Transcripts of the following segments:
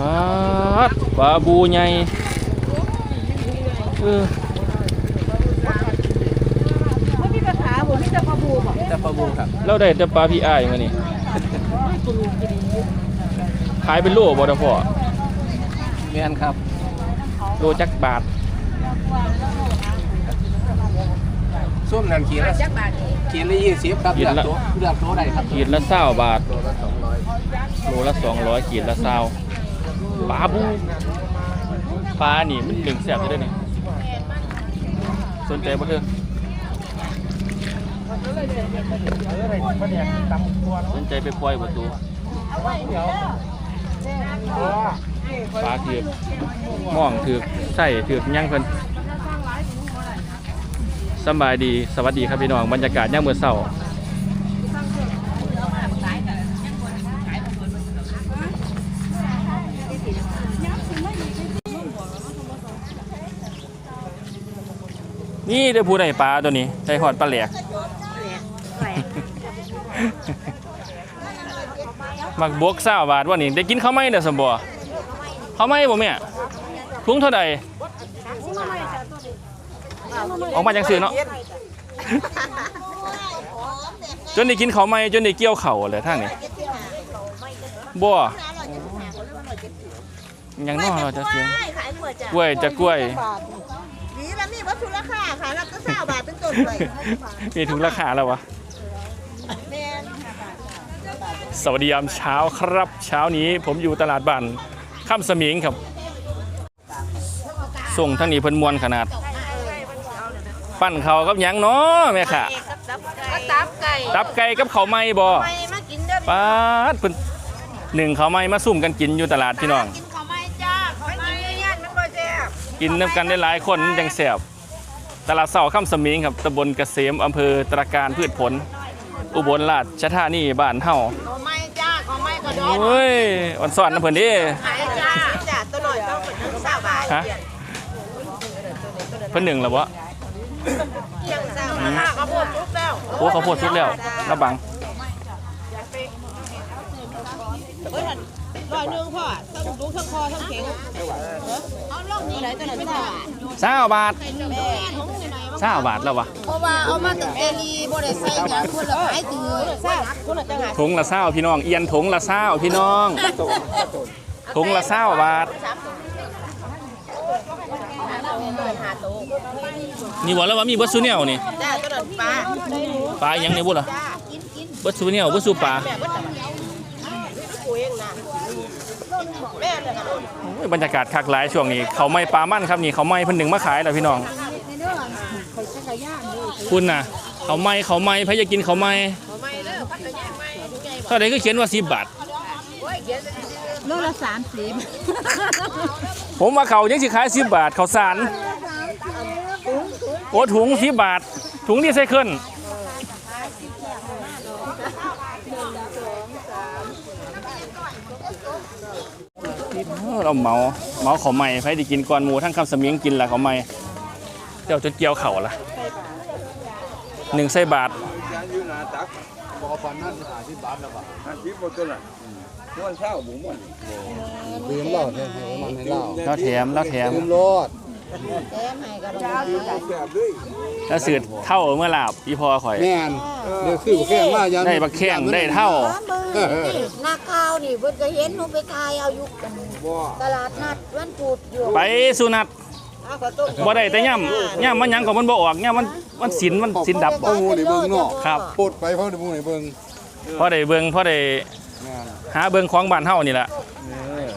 ปลาดปลาบูใหญ่เออไม่มีกระถาผมมีแต่ปลาบูบอกแต่ปลาบูครับเราได้แต่ปลาพี่อ้ายมานี่ขายเป็นโลบ่ดอกพ่อแม่นครับ โลจักบาทส้มนันขีดละจักบาทนี้ขีดละยี่สิบครับขีดเลือกละตัวเลือกตัวได้ครับขีดละเศร้าบาทตัวละสองร้อยโลละสองร้อยขีดละเศร้า ปลาบูปลาหนีมันหนึ่งแสบจะได้นี่สนใจบ่เถอสนใจไปปล่อยประตูปลาเถือกม่องเถือกใส่เถือกย่างเพิ่นสบายดีสวัสดีครับพี่น้องบรรยากาศย่างมื้อเช้า นี่ได้พูดไอ้ปลาตัวนี้ใช้หอดปลาแหลกมักบวกเศร้าบาทว่านี่ได้กินข้าวไหมเด้อสมบัวข้าวไหมบ่แม่ทุงเท่าใดออกมาจังซื้อเนาะจนได้กินข้าวไหมจนได้เกี่ยวเข่าวเลยทางนี้บ่ยังน้อเราจะเสียงขายเปิดจ้ะกล้วยจะกล้วย นี่แล้วนี่วัตถุราคาขายแล้วก็เศร้าบาทเป็นต้นเลยมีถุงราคาแล้ววะ แม่นสวัสดียามเช้าครับ เช้านี้ผมอยู่ตลาดบ้านข้ามสมิงครับ ส่งทั้งนี้เพิ่นมวนขนาด ปั้นเขาวกับหยังเนาะแม่ค่ะ ก็ตับไก่ตับไก่กับข้าวไหม้บ่ไปมากินเด้อป้าดเพิ่นหนึ่งข้าวไหม้มาซุ่มกันกินอยู่ตลาดพี่น้อง กิน กินน้ำกันได้หลายคนจังแซ่บตลาดเสาข้ามสมิงครับตำบลเกษมอำเภอตราการพืชผล อุบลราชธานีบ้านเฮาข้าวไม้จ้าข้าวไม้กระดอนโอ้ยอ่อนสอนนะเพิ่นเดิขายจ้าจ้าตัวหน่อยต้องเป็นเศร้าบาทฮะเพิ่นหนึ่งแล้ววะเที่ยงเศร้าบาทข้าวโพดทุกแล้วโอ้เขาวโพดสุดแล้วระบัง ร้อยหนึ่งพ่อทั้งดูทั้งคอทั้งเข็งเอาล่องนี่ไหนตัวไหนไม่ได้เศร้าบาทเศร้าบาทแล้ววะเพราะว่าเอามาตั้งแต่ลีบ่ได้ใส่หยังคนละขายถือทราบคนละจังหวัดถุงละเศร้าพี่น้อง เอียนถุงละเศร้าพี่น้องถุงละเศร้าบาทนี่บอกแล้วว่ามีเบิร์ดซูเนียลนี่จ้าตัวนั้นปลาปลาอีหยังนี่บุ่ล่ะ จ้ากินกินเบิร์ดซูเนียลเบิร์ดซูปลาแบบว่าแต่กูเองนะแม่เลยนะโอ้ยบรรยากาศคักหลายช่วงนี้ เขาไม่ปลามั่นครับนี่เขาไม่เพิ่นหนึ่งมาขายแล้วพี่น้องคุณน่ะ เขาไม่เขาไม่พะจะกินเขาไม่ทำไมเด้อพัดกระยางไม่ใหญ่เท่าไหร่ก็เขียนว่าสิบบาทโอ้ยเขียนโลละสามสิบผมว่าเขายังสิขายสิบบาทเขาวสารโอ้ถุงสิบบาท ถุงรีไซเคิ เราเหมาเหมาเขาวใหม่ไปได้กินก่อนหมูทั้งคำสมิงกินละเขาวใหม่เจ้าจนเกี่ยวเข่าละหนึ่งไส้บาทยังอยู่หนาตักบอปันนั่นหาที่บาทแล้วป่ะห้าสิบหมดตัวน่ะม้วนเช้าบุ๋มม้วนลืมรอด แก้มให้เล่าแล้วแสบด้วยแล้วสืดเท่าเมื่อหลาบอีพอข่อย แม่นเดี๋ยวคือแข้งมายันได้บักแข้งได้เท่าเออนักข่าวนี่เพิ่นก็เห็นหนูไปขายเอายู่กันตลาดนัดวันพุธอยู่ไปสุนัตบ่ได้แต่ย่ำย่ำมันยังก็มันบ่ออกย่ำมันมันสินมันสินดับบ่พ่อหมูในเบิ่งเนาะครับปลดไปเพ่อหมูในเบิ่งเพอได้เบิ่งเพอได้หาเบิ่งของบ้านเฮานี่แหละ เออ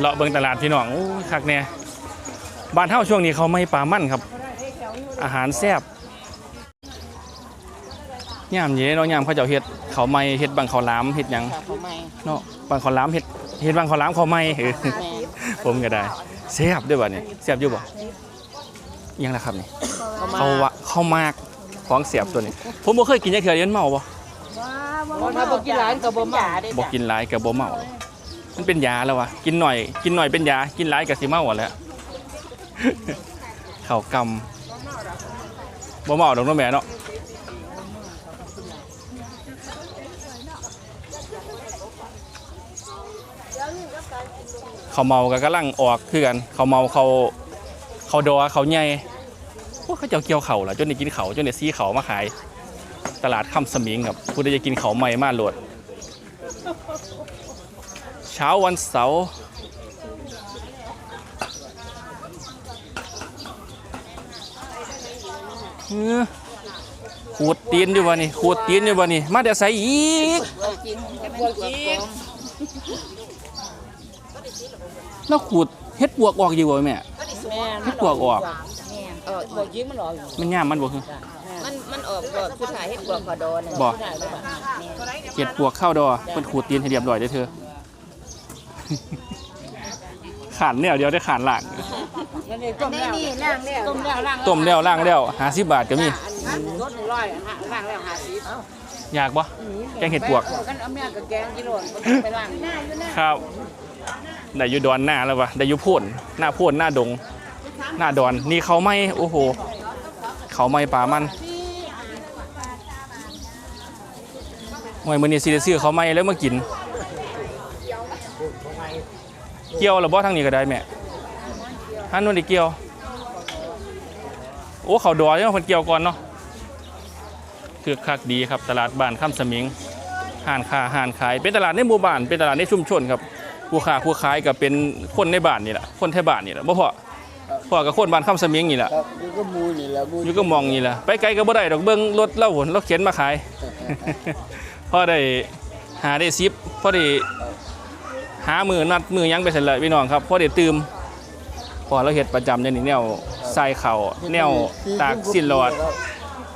เลาะเบิ่งตลาดพี่น้องโอ้ยคักแน่บ้านเฮาช่วงนี้เขาไม่ปลามั่นครับ อาหารแซ่บยามเย็นเนาะยามเขาเจ้าเฮ็ดเขาวไม่เฮ็ดบังข้าวหลามเฮ็ดหยังทำไมเนาะบังข้าวหลามเฮ็ดเฮ็ดบังข้าวหลามข้าวไม่เออผมก็ได้แซ่บด้วยบ่เนี่ยแซ่บอยู่บ่อิหยังล่ะครับนี่เขาวะเขามากของเสียบตัวนี้ ผมบ่เคยกินจักเทื่อเดียวมันเมาบ่ถ้าบ่กินหลายก็บ่มาได้บ่กินหลายก็บ่เมา มันเป็นยาแล้ววะกินหน่อย กินหน่อยเป็นยา กินหลายก็สิเมาแหล้วข้ากำบ่เมาดอกเนาะแม่เนาะเขาเมาก็กำลังออกคือกัน เขาเมาเขาเขาดอเขาใหญ่พวกเขาเจ้าเกี่ยวเขาล่ะจนได้กินเขาจนได้ซีเขามาขาย ตลาดค่ำสมิงครับผู้ใดจะกินเขาใหม่มาโหลด ช้าวันเสาร์เอ้อขูดตีนอยู่วะนี่ขูดตีนอยู่วะนี่มาเดี๋ยวใส่อีกบวกจีนแล้วขูดเฮ็ดปวกออกอยู่บ่แม่แม่เฮ็ดปวกออกเออบวกจีนมันออกอยู่มันย่ามมันบ่คือมันมันออกบวกคือถ่ายให้บวกขอดอนบ่ถ่ายไว้แบบเฮ็ดปวกเข้าดอเพิ่นขูดตีนให้เรียบร้อยเด้อเธอ ขานแนวเดียวได้ขานล่างมันนี่ต้มแล้วต้มแล้วล่างต้มแล้วล่างแล้ว50บาทก็มีอันรถร้อยล่างแล้วหาสิบอยากบ่แกงเห็ดปวกกันเอาแม่กับแกงกิโลนไปล่างหน้าอยู่ครับได้อยู่ดอนหน้าแล้ววะได้อยู่โพ่นหน้าโพ่นหน้าดง หน้าดอนนี่เขาไม่โอ้โห เขาไม่ป่ามันหวยมือนี่ซีได้ซื้อเขาไม่แล้วมากิน เกี่ยวหรือบ่ทางนี้ก็ได้แม่ฮันนู่นได้เกี่ยว โอ้เขาดอยเนาะคนเกี่ยวก่อนเนาะคือคักดีครับตลาดบ้านข้ามสมิงห้านค้าห้านขาย เป็นตลาดในหมู่บ้าน เป็นตลาดในชุมชนครับผู้ค้าผู้ขายก็เป็นคนในบ้านนี่แหละคนไทยบ้านนี่แหละบ่พอพ่อกับคนบ้านคำสมิงนี่แหละครับนี่ก็มูนี่แหละมูอยู่ก็มองนี่แหละไปไกลก็บ่ได้ดอกเบิ่งรถเล่าหนรถเข็นมาขายพอได้หาได้ซิปพอได้ หามือนัดมือยังไปเสร็จเลยพี่น้องครับพอได้ตื่มพอเราเฮ็ดประจำอย่างนี้แนวใส่เข่าแนวตากสิ้นหลอด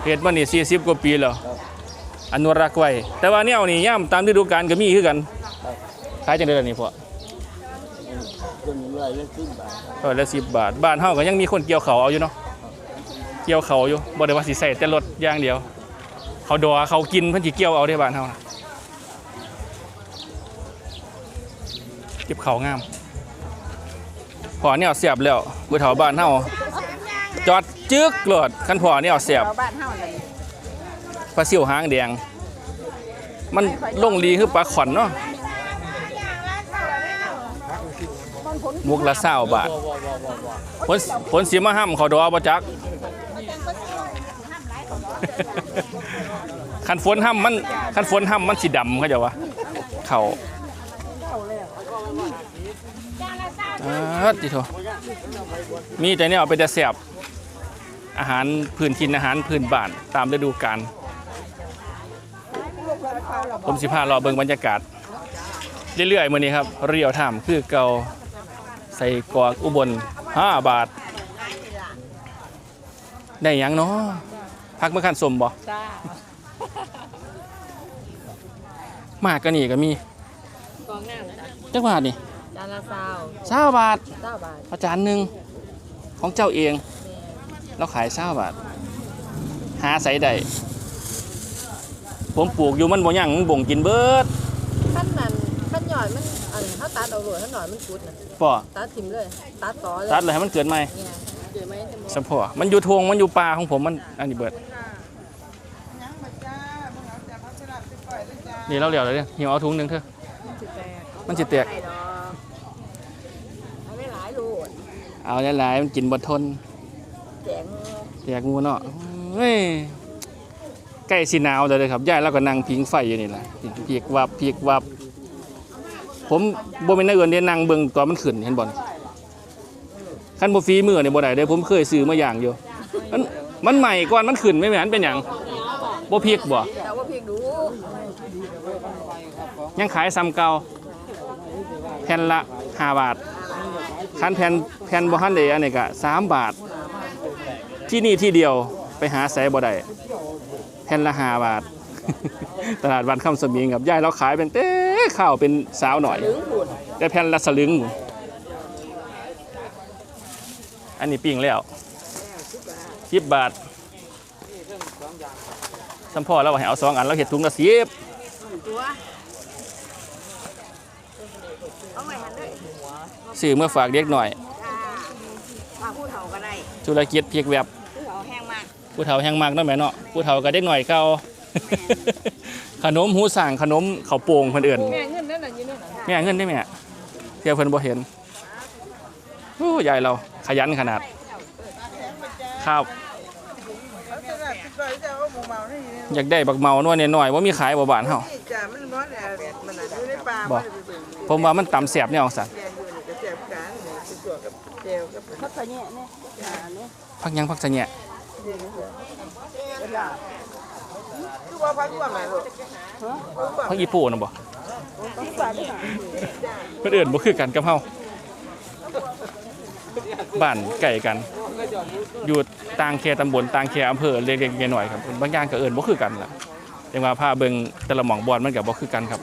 เฮ็ดมานี่40กว่าปีแล้วอนุรักษ์ไว้ แต่ว่าแนวนี้ย่ามตามฤดูกาลก็มีคือกันขายจังได๋ล่ะนี่พอเป็นละสิบบาทร้อยละ10บาทบ้านเฮาก็ยังมีคนเกี่ยวเขาเอาอยู่เนาะเกี่ยวเขาอยู่บ่ได้ว่าสิใส่แต่รถอย่างเดียว เขาดอเขากินเพิ่นสิเกี่ยวเอาได้บ้านเฮานะ เก็บเขางาม พอเนี่ยเสียบแล้วผู้เฒ่าบ้านเฮาจอดจึกโลดคันพอเนี่ยเสียบบ้านเฮาเลยปลาซิวหางแดง มันลงลีคือปลาขอนเนาะมุกละเศร้าบาทผลผลสีมาห้ำเขาดอบ่จักคันฝนห้ำมันคันฝนห้ำมันสีดำเขาจะวะเขาอ่า ติโถมีแต่เนี่ยเอาไปแต่เสียบอาหารพื้นถิ่นอาหารพื้นบ้านตามฤดูกาลผมสิพารอเบิ่งบรรยากาศ เรื่อยๆมื้อนี้ครับ เรียวถามคือเก่าใส่กรอกอุบล 5 บาท ได้หยังเนาะพักเมื่อคันสมบ่จ้ามากก็นี่ก็มีกองหน้าเลยจ้ะจักบาทนี่ จานละซาวเช้าบาทเก้าบาทอาจารย์หนึ่งของเจ้าเองเราขายเช้าบาท หาใส่ได้ผมปลูกอยู่มันบ่ยังมันบ่งกินเบิดขั้นนั้นขั้นหย่อยมันอันเขาตัดเอาหลวขั้นหน่อยมันกุดนะป่อตัดทิมเลยตัดต่อเลยตัดเลยให้มันเกิดใหม่เนี่ยเดี๋ยวไม่จะมสมพอมันอยู่ทวงมันอยู่ป่าของผมมันอันนี้เบิดนี่เราเหลียวเลยเนี่ยหิวเอาถุงหนึ่งเถอะสิแตกมันสิแตก ไม่ดอกเอาไม่หลายโลด เอาหลายๆมันกินบดทนแจงแยกงูเนาะเฮ้ยใกล้สิหนาวเลยครับย่ายแล้วก็นั่งพิงไฟอยู่นี่แหละพีกวับพีกวับ ผมบ่เป็นนักเอื่นเด้นั่งเบิ่งตอนมันขึ้นเห็นบ่คันบ่ฝีมือเนี่ยบ่ได้เด้ผมเคยซื้อมาอย่างอยู่มันมันใหม่ก่อนมันขึ้นไม่แม่นเป็นหยังบ่พริกบ่แต่ว่าเพียงดูยังขายซ้ำเก่าแผ่นละ5บาท คันแผ่นแผ่นบ่ทันได้อันนี้ก็3บาท ที่นี่ที่เดียวไปหาไสบ่ได้แผ่นละ5บาท ตลาดวันคำสมิงครับยายเราขายเป็นเต้ข้าวเป็นสาวหน่อยถึงขุดแต่แผ่นละสลึง อันนี้ปิ้งแล้วสิบบาทสัมพ่อเราให้เอาสองอันเราเห็ดถุงละสิบ ตัวเอาไว้หันเลย ซื้อเมื่อฝากเด็กหน่อยจ้าว่าผู้เฒ่าก็ได้ธุรกิจเพียกแวบผู้เฒ่าแห้งมากผู้เฒ่าแห้งมากเนาะแม่เนาะผู้เฒ่ากับเด็กหน่อยเก่าขนมหูสั่งขนมข้าวโป่งเพิ่นเอิ้นแม่เงินนั่นน่ะอยู่นั่นน่ะแม่เงินได้แม่เที่ยวเพิ่นบ่เห็นโอ้ยายเราขยันขนาดครับอยากได้บักเมาหน่วยน้อยๆว่ามีขายบ่บ้านเฮาจ้ะมันร้อนแหละมันน่ะอยู่ในป่าบ่ผมว่ามันต่ำแสบแนวสั่นแกงอยู่นี่ก็แซ่บกันนี่คือตัวกับ เจลกับเขาตัวเนี้ยเนี่ยจ้าเนี่ยพักหยังพักสะแหน่คือว่าพักว่าแม่ลูกพักอีโป้น่ะบ่เพิ่นเอิ้นบ่คือกันกับเฮาบ้านใกล้กัน อยู่ต่างเขตตำบลต่างเขตอำเภอเล็กๆน้อยๆครับบางอย่างก็เอิ้นบ่คือกันล่ะแต่ว่าพาเบิ่งแต่ละหม่องบอนมันก็บ่คือกันครับ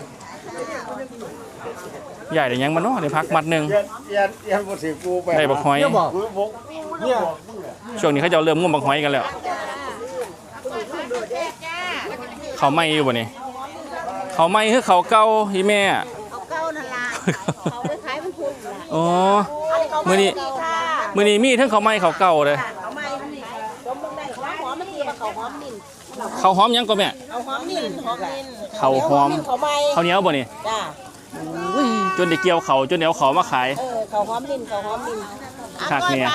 ใหญ่ได้หยังมาเนาะได้พักมัดหนึง เอียนเอียนเอียนบ่สิกูไปได้บักหอย เนี่ยช่วงนี้เขาจะเอาเริ่มงมบักหอยกันแล้ว เขาไม่อยู่บ่นี่เขาไม่คือเขาเก่าอีแม่เขาเก้านั่นล่ะเขาไปขายมันถูกล่ะอ๋อ มื้อนี้มื้อนี้มีทั้งเขาไม่เขาเก่าเลยเขาไม่มันนี่สมมึงได้เขาหอมมันคือว่าเขาหอมนิ่นเขาหอมหยังก็แม่เขาหอมนิ่นหอมนิ่นเขาหอม เขาไม่เขาวเหนียวบ่นี่จ้า อุ้ยจนได้เกี่ยวเขาจนเดี๋ยวเขามาขาย เออเขาหอมนิ่นเขาหอมนิ่นคักเนี่ย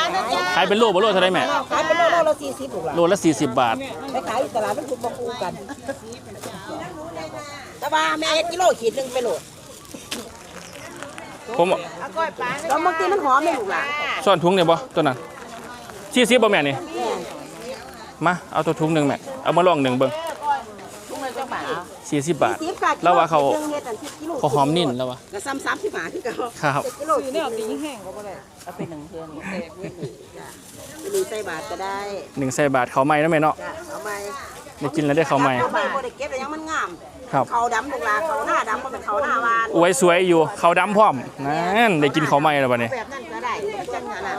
ขายเป็นโลบ่โลเท่าไหร่แม่ ขายเป็นโลโลละสี่สิบถูกล่ะโลละ40บาท ไปขายอยู่ตลาดมันถูกมาคู่กันแต่ว่าแม่เฮ็ดกิโลขีดหนึงไปโหลดผมแล้วบางทีมันหอมไม่ถูกล่ะซ่อนถุงเนี่ยบ่ตัวนั้น40บ่แม่นี่มาเอาตัวถุงหนึงแม่เอามาลองหนึ่งเบิ่งทุกมันก็บาท40บาทสิบค่ะแล้วว่าเขาเฮ็ดอันสิบกิโลเขาหอมนิ่นแล้ววะก็ซ้ำสามสิบบาทที่เก่าครับกิโลซื้อเนี่ยตีแห้งก็บ่ได้เอาไปหนึ่งเทือนแตกเว้ยไปดูใส่บาทก็ได้หนึ่งใส่บาทเขาไม่นะแม่เนาะจ้ะเอาไหมได้กินแล้วได้เขาไม่เอาไปบ่ได้เก็บแต่ยังมันงาม ครับเขาดำลูกหลาเขาหน้าดำบ่เป็นเขาหน้าวานอวยสวยอยู่เขาดำพร้อมนั่นได้กินเขาไม่แล้วบัดนี้ แบบนั้นก็ได้จังหวะนั้น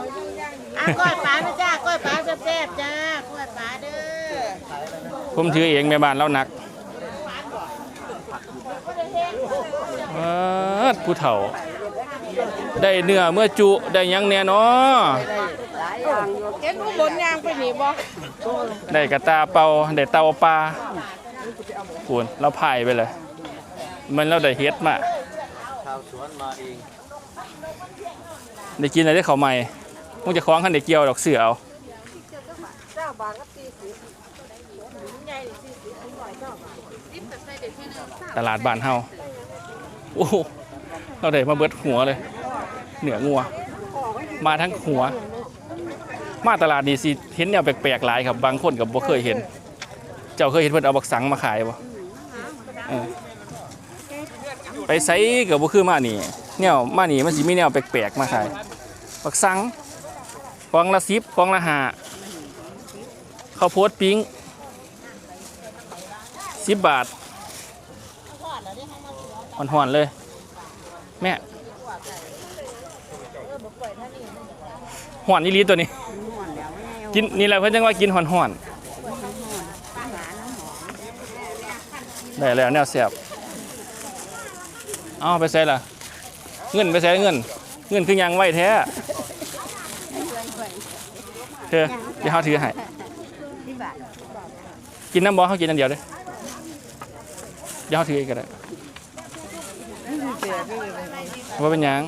อะก้อยปลานะจ้าก้อยปลาแซ่บๆจ้าก้อยปลาเด้อผมถือเองแม่บ้านเล่าหนักเอิ้น ผู้เฒ่า ได้เนื้อเมื่อจุได้หยังแน่เนาะเห็นผู้บนยางไปนี่บ่ได้กระตาเป่าได้เตาปลาคูณเราพายไปเลย มันเราได้เฮ็ดมาชาวสวนมาเองได้กินอะไรได้เขาใหม่มึงจะคล้องขันได้เกี่ยวดอกเสือเอาตลาดบ้านเฮา โอ้โหเราได้มาเบิดหัวเลย เหนืองัว มาทั้งหัว มาตลาดนี่สิเห็นแนวแปลกๆหลายครับ บางคนกับบ่เคยเห็น เจ้าเคยเห็นเพิ่นเอาบักสังมาขายบ่เออไปไสกับบ่คือมานี่แนวมานี่มันสิมีแนวแปลกๆมาขายบักสังกองละ10กองละ5ข้าวโพดปิ้ง10บาท ห่อนๆเลย แม่ห่อนอีหลีตัวนี้ กินนี่แหละเพิ่นจังว่ากินห่อนๆได้แล้วแนวแซ่บเอาไปใส่ล่ะเงินไปใส่เงิน เงินคือยังไหวแท้เธอเดี๋ยวเฮาถือให้กินน้ำบ่เฮากินอันเดียวเด้อเดี๋ยวเฮาถืออีกก็ได้ ว่าเป็นหยัง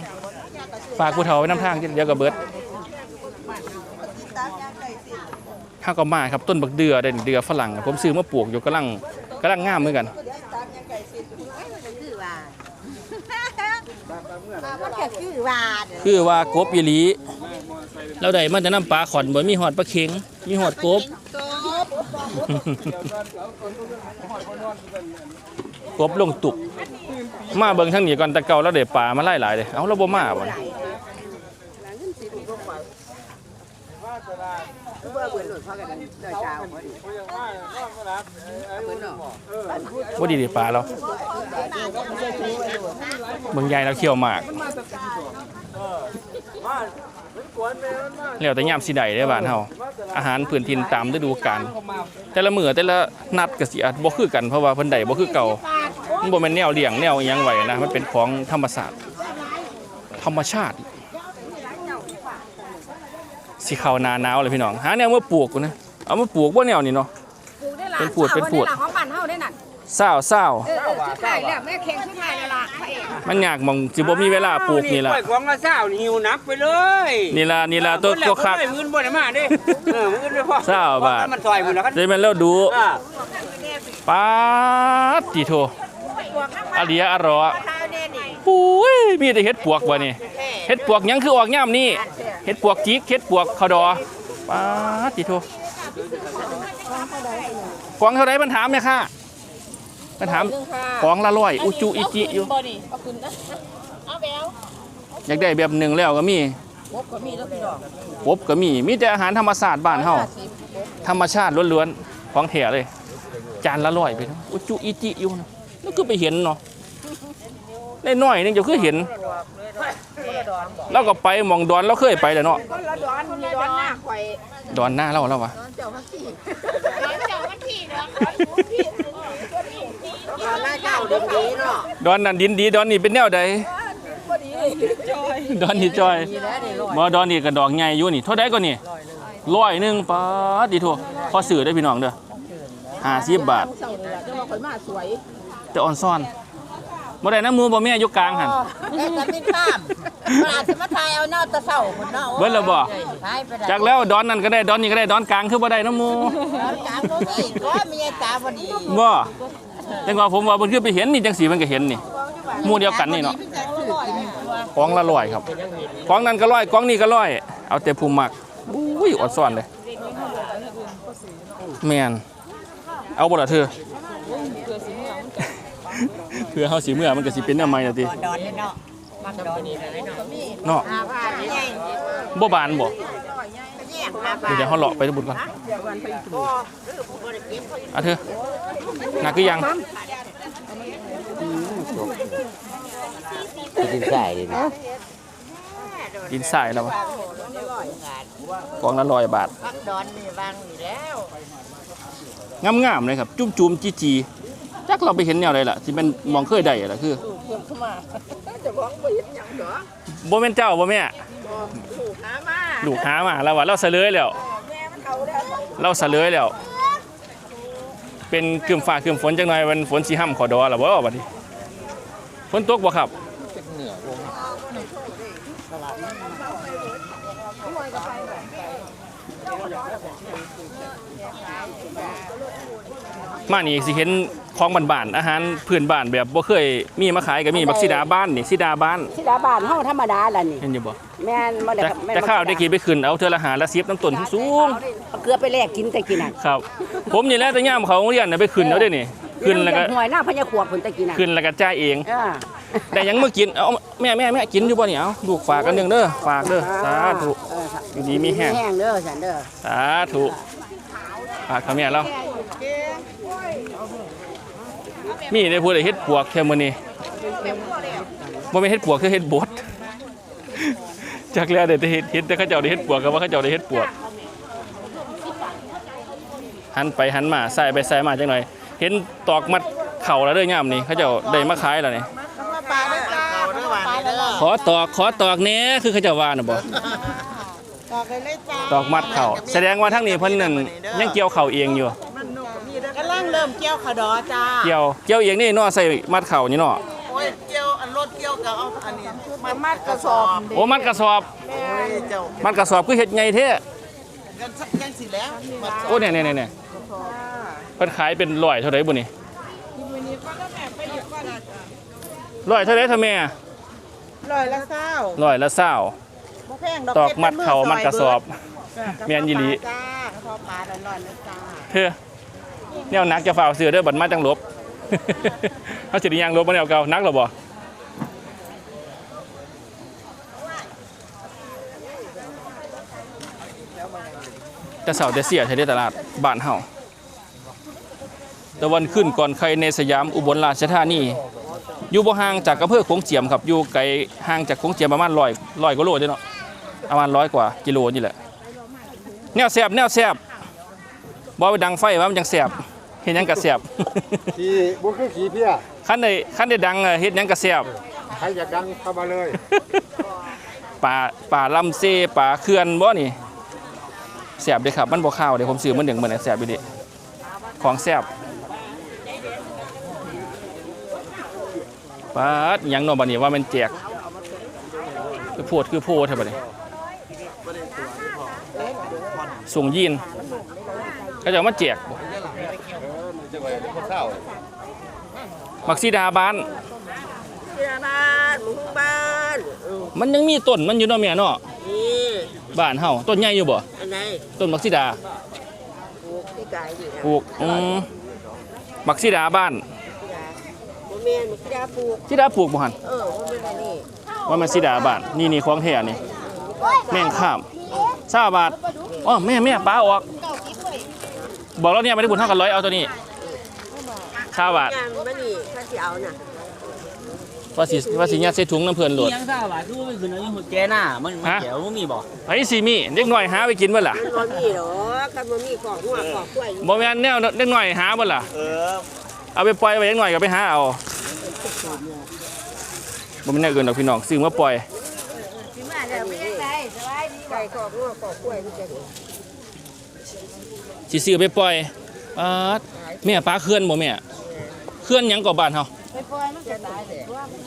ฝากผู้เฒ่าไว้น้ำทางเดี๋ยวก็เบิดข้าวก็มาครับต้นบักเดือเด่นเดือฝรั่งผมซื้อมาปลูกอยู่กำลังกำลังงามเหมือนกันคือว่ามันแค่คือว่าคือว่ากบอีหลีเราได้มันจะน้ำปลาขอนบ่มีหอดปลาเค็งมีหอดกบกบลงตุก มาเบิ่งทางนี้ก่อนแตะเก่าแล้วได้ปลามาไล่หลายเลยเอาเราบ่มาบ่เนี่ยคือว่าเบิ่นหลุดพากันเด้อจ้าบ่ดิเบิ่นเนาเราเบิ่งใหญ่แล้วเขี้ยวมากแล้วแต่ยามสิได้เด้บ้านเฮาอาหารพื้นถิ่นตามฤดูกาลแต่ละมื้อแต่ละนัดก็สิอาจบ่คือกันเพราะว่าเพิ่นได้บ่คือเก่า มันบ่แม่นแนวเลี้ยงแนวอิหยังไว้นะมันเป็นของธรรมศาสตร์ธรรมชาติ สิเข้าหน้าหนาวเลยพี่น้อง หาแนวมาปลูกกูนะเอามาปลูกบ่แนวนี้เนาะ ปลูกได้หลาเป็นพูดเป็นพูดของบ้านเฮาได้น่ะเศร้าเศร้าใช่แล้วแม่แข่งสุดท้ายแล้วล่ะพระเอกมันยากหมองสิบ่มีเวลาปลูกนี่ล่ะกล้วยของละเศร้านี่หิวหนักไปเลยนี่ล่ะนี่ล่ะตัวตัวคักมือบ่ได้มาเด้เออมือได้พอเศร้าบาท มันซอยมือแล้วกันเลยแมันแล้วดูอ่าป๊าดติโท อาเลียอร่อยข้าวแน่นี่ปุ้ยมีแต่เฮ็ดปวกบ่นี่เฮ็ดปวกยังคือออกย่ามนี่เฮ็ดปวกจิกเฮ็ดปวกขาดอป๊าติโทกองเท่าไรมันถามแม่ค่ะมันถามกองละร้อยอุจุอิจิอยู่อยากได้แบบหนึ่งแล้วก็มีงบก็มีแล้วพี่ดอกปบก็มีมีแต่อาหารธรรมศาสตร์บ้านเฮาธรรมชาติล้วนๆของแท้เลย จานละร้อยไปเนาะอุจุอิจิอยู่นะ แล้วก็ไปเห็นเนาะได้น้อยนึงจะคือเห็น แล้วก็ไปหมองดอนเราเคยไปแล้วเนาะคนละดอนมีดอนหน้าข่อยดอนหน้าเราแล้ววะเจ้าวันที่เนาะหน้าเจ้าดีเนาะดอนนั่นดินดีดอนนี่เป็นแนวใดดอนนี่จอยบ่ดอนนี่ก็ดอกใหญ่อยู่นี่เท่าใดก็นี่ร้อยหนึงปาดดีโทพอซื้อได้พี่น้องเด้อ50บาทเจ้านี่ล่ะ จะว่าข่อยมาสวยแต่อ่อนซ่อนบ่ได้น้ำมูบ่แม่อยู่กลางหั่นแต่กันเป็นข้ามมันอาจจะมาทายเอาเนาะตะเศร้าคนเนาะเบิดแล้วบ่ทายไปได้จากแล้วดอนนั่นก็ได้ดอนนี่ก็ได้ดอนกลางคือบ่ได้น้ำมูแล้วกลางบ่มีก็มีไอ้ตาบ่ดีบ่จังว่าผมว่าเพิ่นคือไปเห็นนี่จังสีมันก็เห็นนี่หมู่เดียวกันนี่เนาะของละร้อยครับของนั้นก็ร้อยของนี้ก็ร้อย เอาแต่ผู้มักอุ้ยอดซ่อนเลยแม่นเอาบ่ล่ะเธอ เพื่อเฮาสิเมื่อมันก็สิเป็นแนวใหม่ล่ะติดอนนี่เนาะมักดอนนี่เลยเนาะเนาะหาผ้าใหญ่บ่บานบ่แย่งหาผ้าเดี๋ยวเฮาเลาะไปบุญก่อนอะเธอหนักคือยังกินใส่ดิกินสายแล้ววะกองละร้อยบาทมักดอนนี่วางนี่แล้วงามๆเลยครับ จุ่มจุมๆจีจี จักเราไปเห็นแนวใดล่ะที่มันมองเคยได้ล่ะคือเพิ่มเข้ามาจะบอกบ่เห็นหยังดอกบ่แม่นเจ้าบ่แม่ถูกหามาลูกหามาแล้วว่าเราเสลยแล้วแม่มันเฒ่าแล้วเราเสลยแล้ว เป็นคืมฟ้าคืมฝนจังหน่อยวันฝนสิห้ำขอดอล่ะบ่บัดนี้ฝนตกบ่ครับมานี่สิเห็น ของบ้านๆอาหารพื้นบ้านแบบบ่เคยมีมาขายก็มีบักซิดาบ้านนี่ซิดาบ้านสิดาบ้านเฮาธรรมดาล่ะนี่เห็นอยู่บ่แม่นบ่ได้แต่แม่นแต่ข้าวได้กี่ไปขึ้นเอาเทือละหาละสิบน้ำต้นสูงเอาเกลือไปแลกกินแต่กินน่ะครับ ผมนี่แหละแต่ย่ามเขาโรงเรียนน่ะไปขึ้นเอาได้นี่ขึ้นแล้วก็หวยหน้าพญาขวบเพิ่นแต่กินน่ะขึ้นแล้วก็จ่ายเอง เออ แต่ยังมื่อกินเอาแม่แม่แม่กินอยู่บ่เนี่ยเอาลูกฝากกันหนึ่งเด้อฝากเด้อสาธุ เออครับอยู่ดีมีแห้ง แห้งเด้อฉันเด้อ สาธุฝากเขาแม่เรา มีได้พูดได้เฮ็ดปวกแค่มื้อนี้บ่แม่นเฮ็ดปวกคือเฮ็ดบดจักแล้วได้แต่เฮ็ดเฮ็ดแต่เขาเจ้าได้เฮ็ดปวกก็ว่าเขาเจ้าได้เฮ็ดปวกหันไปหันมาใส่ไปใส่มาจังหน่อย เห็นตอกมัดเข่าแล้วเด้อย่ามนี่เขาเจ้าได้มาขายแล้วนี่มาปลาเด้อจ้ามาปลาเด้อขอตอกขอตอกแหน่คือเขาเจ้าว่าน่ะบ่ตอกเลยเลยจ้าตอกมัดเข่าแสดงว่าทั้งนี้เพิ่นนั่นยังเกี่ยวเข่าเองอยู่กำลัง เริ่มเกี่ยวขะดอจ้าเกี่ยวเกี่ยวเองนี่เนาะใส่มัดเข่านี่เนาะโอ้ยเกี่ยวอันรถเกี่ยวกับเอาอันนี้มามัดกระสอบโอ้มัดกระสอบโอ้ยเจ้ามัดกระสอบคือเฮ็ดใหญ่เท่กันสักยังสิแล้วมัดโอ้เนี่ยเนี่ยเนี่ยเพิ่นขายเป็นร้อยเท่าไหร่บุนี่ร้อยเท่าไหร่เท่าแม่ร้อยละเศร้าร้อยละเศร้าบ่แพงดอกตอกมัดเข่ามัดกระสอบแม่นอีหลี จ้ากระเพาะปลาร้อนๆนะจ้า เธอ แนวนักจะฝ่าเสือเด้อบัดมาจังลบเขาสิได้ยางลบมาแนวเก่านักหรอบ่แต่เสาร์แต่เสียใช้ได้ตลาดบ้านเฮาตะวันขึ้นก่อนใครในสยามอุบลราชธานีอยู่บ่ห่างจากอำเภอโขงเจียมครับอยู่ไกลห่างจากโขงเจียมประมาณ100 100กว่าโลเด้เนาะประมาณ100กว่ากิโลนี่แหละแนวแซบแนวแซบ บ่ไปดังไฟว่ามันจังแซ่บเฮ็ดหยังก็แซ่บขี่บุกคือขี่เพี้ยคันได้คันได้ดังอะเฮ็ดหยังก็แซ่บใครอยากดังเข้ามาเลยป่าป่าลำเซป่าเขื่อนบ่นี่แซ่บเด้ครับมันบ่ข้าวเด้ผมซื้อมาหนึ่งมื้อนี้แซ่บอีหลีของแซ่บปาดหยังเนอบัดนี้ว่ามันแจกคือโพดคือโพดเท่าบัดนี้ส่งยีน ก็จะเอามาแจกบ่จะไปคนเศร้ามักซีดาบ้านที่บ้านหมู่บ้านเออมันยังมีต้นมันอยู่เนาะแม่เนาะนี่บ้านเฮาต้นใหญ่อยู่บ่อันไหนต้นมักซีดาปลูกที่ไก่นี่นะปลูกอืมมักซีดาบ้านบ่แม่นมันสิดาปลูก ซีดาปลูกบ่หั่นเออบ่แม่นอันนี้ว่ามันซีดาบ้านนี่นี่ของแท้นี่แม่งข้ามซาบาทอ๋อแม่แม่ปลาออก บอกแล้วเนี่ยไม่ได้บุญเท่ากันร้อยเอาตัวนี้ซาบาทงานมันนี่ถ้าสิเอาน่ะว่าสิว่าสิยัดใส่ถุงน้ำเพลินโหลดยังทราบว่าคือมันคือน้ำหัวแกหน้ามันมันแก้วมันมีบ่ไอ้สีมีเด็กหน่อยหาไปกินบ่ล่ะมันบ่มีหรอกคันบ่มีของหัวของกล้วยบ่แม่นแนวเด็กหน่อยหาบ่ล่ะเออเอาไปปล่อยไว้เด็กหน่อยก็ไปหาเอาบ่มีแนวอื่นดอกพี่น้องซื้อมาปล่อยไก่ของหัวของกล้วยมันจะนี่ สิซื้อไปปล่อยปาดแม่ปลาเคลื่อนบ่แม่เคลื่อนหยังก็บ้านเฮา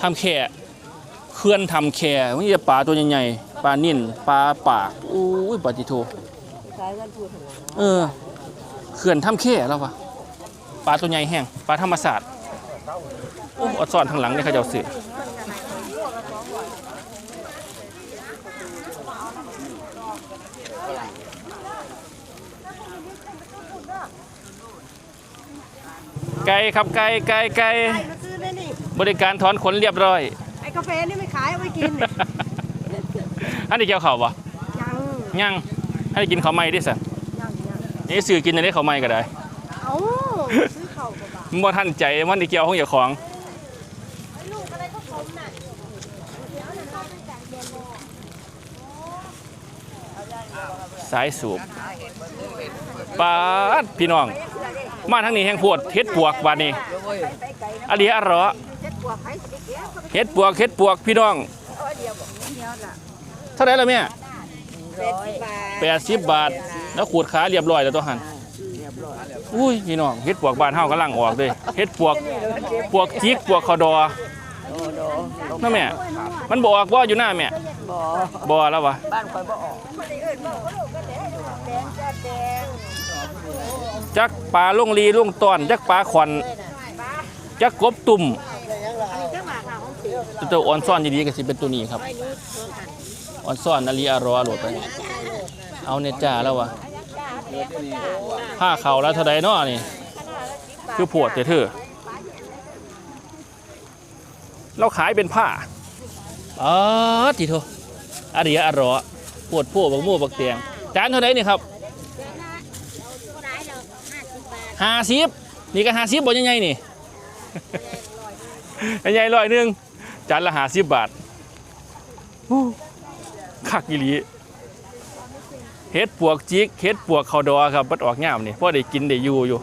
ทำแค่เคลื่อนทำแค่มันจะปลาตัวใหญ่ๆปลานิ่นปลาปากอู้ยปลาติโทขายกันพูดหั่นล่ะเออเขื่อนทำแค่แล้ววะปลาตัวใหญ่แห้งปลาธรรมศาสตร์โอ้อดซ่อนทางหลังเลยเขาเจ้าซื้อ ไก่ครับไก่ไก่ไก่มาซื้อได้นี่ บริการถอนขนเรียบร้อย ไอ้กาแฟนี่ไม่ขายเอาไว้กินเนี่ยอันนี้เกี่ยวเขาวปะยังยังให้กินข้าวไหม้ด้วยสิยังยังนี่ซื้อกินได้ข้าวไหม้ก็ได้เอาซื้อข้าวกับบาทมันบ่ทันใจมันได้เกี่ยวของเจ้าของสายสูบปาดพี่น้อง มาทางนี้แห่งโพวดเฮ็ดปวกบาดนี้อันนี้อร่อยเจ็ดปวกไผสิได้เก็บเขาไปเฮ็ดปวกเฮ็ดปวกพี่น้องเอาเดียวบอกเดียวล่ะเท่าไหร่ล่ะแม่แปดสิบบาท80บาท แล้วขูดขาเรียบร้อยแล้วตัวหันอุ้ยพี่น้องเฮ็ดปวกบ้านเฮากำลังออกเลยเฮ็ดปวกปวกจิกปวกขอดอนั่นแม่ มันบออกว่าอยู่หน้าแม่บ่บอแล้ววะบ้านคอยบ่ออก จักปลาลุงลีลุงตอน จักปลาขวัญจักกบตุ่มตัวอ่อนซ่อนดีๆก็สิเป็นตัวนี้ครับอ่อนซ่อนนาลีอารอโหลดไปเอาเนจ่าแล้ววะผ้าเข่าแล้วเท่าใดเนาะนี่ คือปวดเถอะเธอเราขายเป็นผ้าอ๋อทีโทอาเดียอารอปวดพวกบักมู่บักเตียงจานเท่าไหนี่ครับ ห้าสิบนี่ก็ห้าสิบบ่ยังไงนี่ยังไงร้อยหนึ่งจานละห้าสิบบาทคักอีหลีเฮ็ดปวกจิกเฮ็ดปวกเขาวดอครับบัดออกงามนี่พ่อได้กินได้อยู่อยู่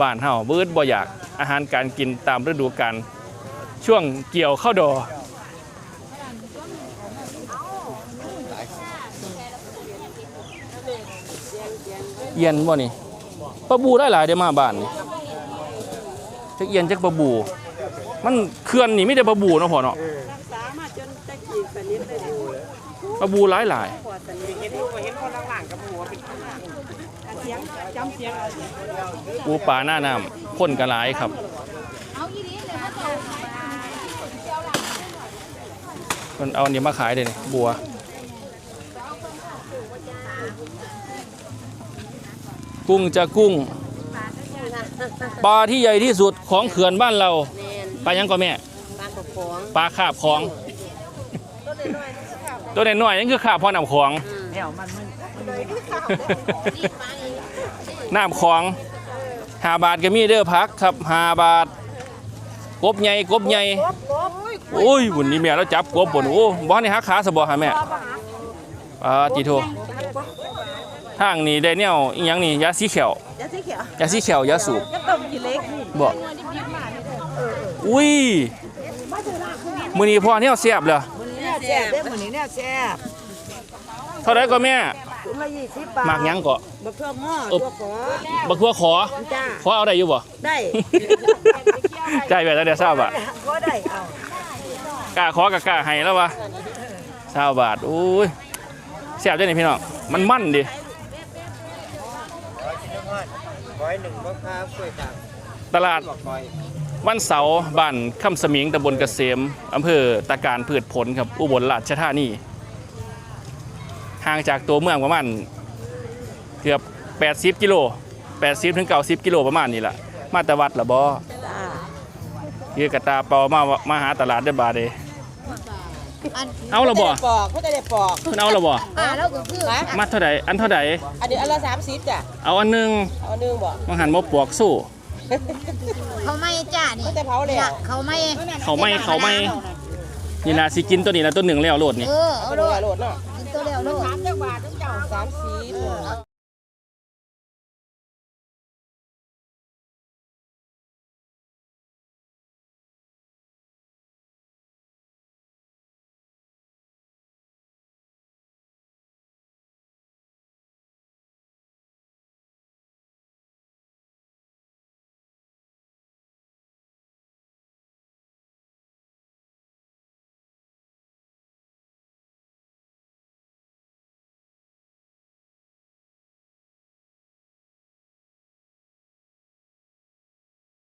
บ้านเฮาเบิดบ่อยากอาหารการกินตามฤดูกาลช่วงเกี่ยวข้าวดอเย็นบ่นี่ ปลาบูได้หลายได้มาบ้านนี่จักเอียนจักปลาบู มันเขื่อนนี่ไม่ได้ปลาบูเนาะพ่อเนาะสามารถจนตะกี้สนิทได้ดูปลาบูหลายหลายพอสนิทเห็นลูกเห็นคนหลังๆกับหัวเป็นเสียงจำเสียงปูปลาหน้าน้ำคนกระหลายครับมันเอาอันนี้มาขายเลยนี่บัว กุ้งจะกุ้ง ปลาที่ใหญ่ที่สุดของเขื่อนบ้านเราแม่นปลายังก็แม่บ้านปกครองปลาคาบของ ตัวน้อยๆนั่นคือคาบพ่อน้ำของน้ำของหาบาทก็มีเด้อพักครับหาบาท กบใหญ่กบใหญ่โอ้ยบุญนี้แม่เราจับกบบนโอ้บ้านนี่ฮักขาสบอหาแม่อ่าจีโท ทางนี้ได้เนี่ยอีหยังนี่ยาสีเขียวยาสีเขียวยาสีเขียวยาสูบยังต้มกี่เล็กบอกอุ้ยมือนี้พ่อเนี่ยเสียบเลยเนี่ยแซ่บเด้อมื้อนี้เนี่ยแซ่บเท่าไรก็แม่ถุงละ20บาทหมากหยังก็บักเทื่อหม้อเออตัวขอบักทั่วขอจ้าขอเอาได้อยู่บ่ได้จ่ายไปแล้วเดี๋ยวทราบอะก็ได้ได้เอากล้าขอกับกล้าให้แล้ววะชาวบาทโอ้ยเสียบจังนี่พี่น้องมันมั่นดิ ร้อยหนึ่งบ่ครับกล้วยตากตลาด บอกร้อยวันเสาร์บ้านคำสมิงตำบลเกษมอำเภอตะการพืชผลครับ อุบลราชธานีห่างจากตัวเมืองประมาณเกือบ 80 กิโล 80ถึง90 กิโลประมาณนี้แหละมาแต่วัดละบ่จ้า คือกระตาเปามามาหาตลาดได้บาดเดเอาละบ่ ปอกเขาจะได้ปอกเพิ่นเอาละบ่ อ่าแล้วก็คือฮะมัดเท่าใดอันเท่าใดอันนี้อันละสามสิบจ้ะเอาอันหนึงเอาหนึ่งบอกมาหันบ่ปวกสู้ เขาไม่จ้านี่เขาจะเผาแล้วเขาไม่เขาไม่เขาไม่ นี่นะสิกินตัวนี้นะตัวหนึ่งแล้วโลดนี่ เออเอาเอาโลโลดดโลดเนาะกินตัวเดียวโลด สามสิบ